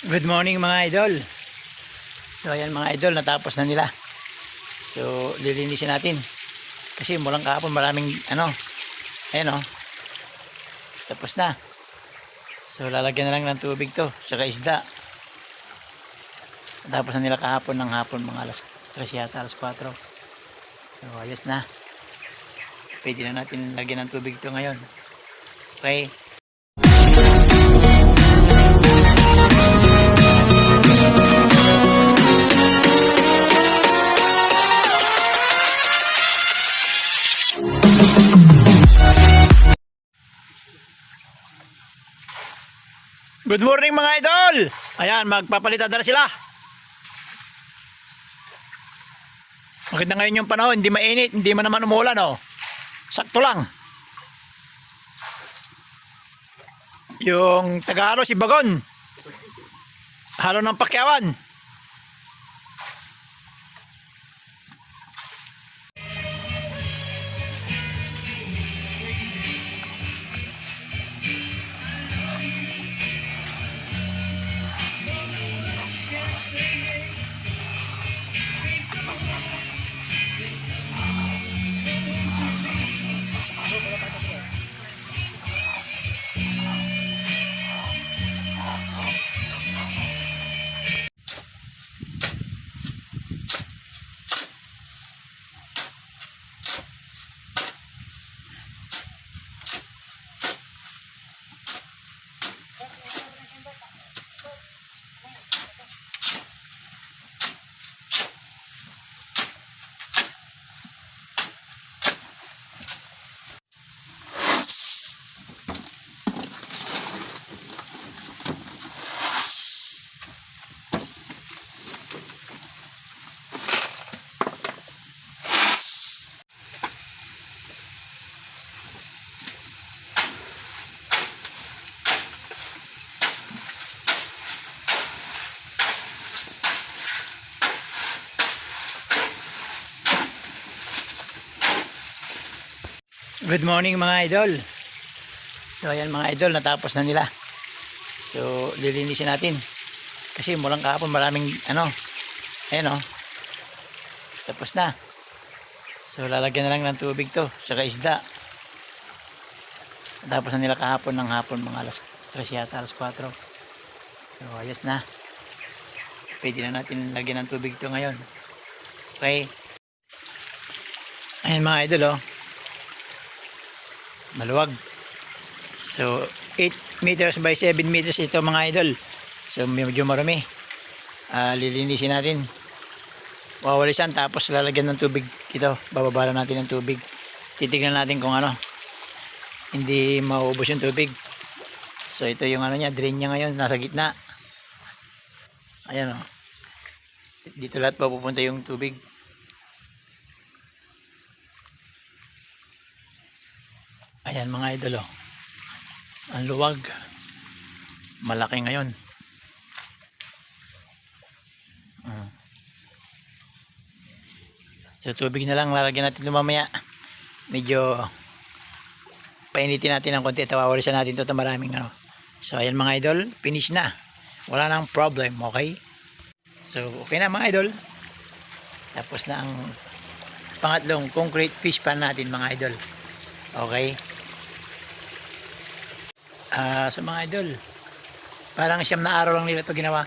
Good morning mga idol. So ayan mga idol, natapos na nila. So lilinisin natin. Kasi mulang kahapon maraming ano, ayan o. Tapos na. So lalagyan na lang ng tubig to, saka isda. Tapos na nila kahapon ng hapon mga alas 3 yata, alas 4. So ayos na. Pwede na natin lagyan ng tubig to ngayon. Okay. Good morning mga idol! Ayan, magpapalitan na sila. Maganda ngayon yung panahon, hindi mainit, hindi man naman umulan, oh. Sakto lang. Yung Tagaro, si Bagon. Halo ng pakyawan. Good morning mga idol. So ayan mga idol, natapos na nila. So lilinisin natin. Kasi mulang kahapon maraming ano, ayan o. Tapos na. So lalagyan na lang ng tubig to, saka isda. Tapos na nila kahapon ng hapon mga alas 3 yata, alas 4. So ayos na. Pwede na natin lagyan ng tubig to ngayon. Okay. Ayan mga idol oh maluwag. So, 8 meters by 7 meters ito mga idol. So, medyo marami. Ah, lilinisin natin. Wawalisan tapos lalagyan ng tubig ito. Bababala natin ng tubig. Titignan natin kung ano. Hindi maubos yung tubig. So, ito yung ano niya, drain niya ngayon. Nasa gitna. Ayan o. Dito lahat papupunta yung tubig. Ayan mga idol oh. Ang luwag. Malaki ngayon. Mm. So tubig na lang lalagyan natin ito mamaya. Medyo painitin natin ng konti. Tawawalisan natin ito maraming ano. So ayan mga idol, finish na. Wala nang problem, okay? So okay na mga idol. Tapos na ang pangatlong concrete fish pan natin mga idol. Okay? Ah, sa mga idol, parang siyam na araw lang nila ito ginawa.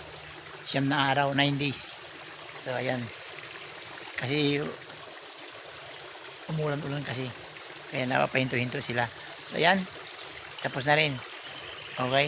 Siyam na araw, 9 days. So, ayan. Kasi, umulan-ulan kasi. Kaya napapahinto-hinto sila. So, ayan. Tapos na rin. Okay?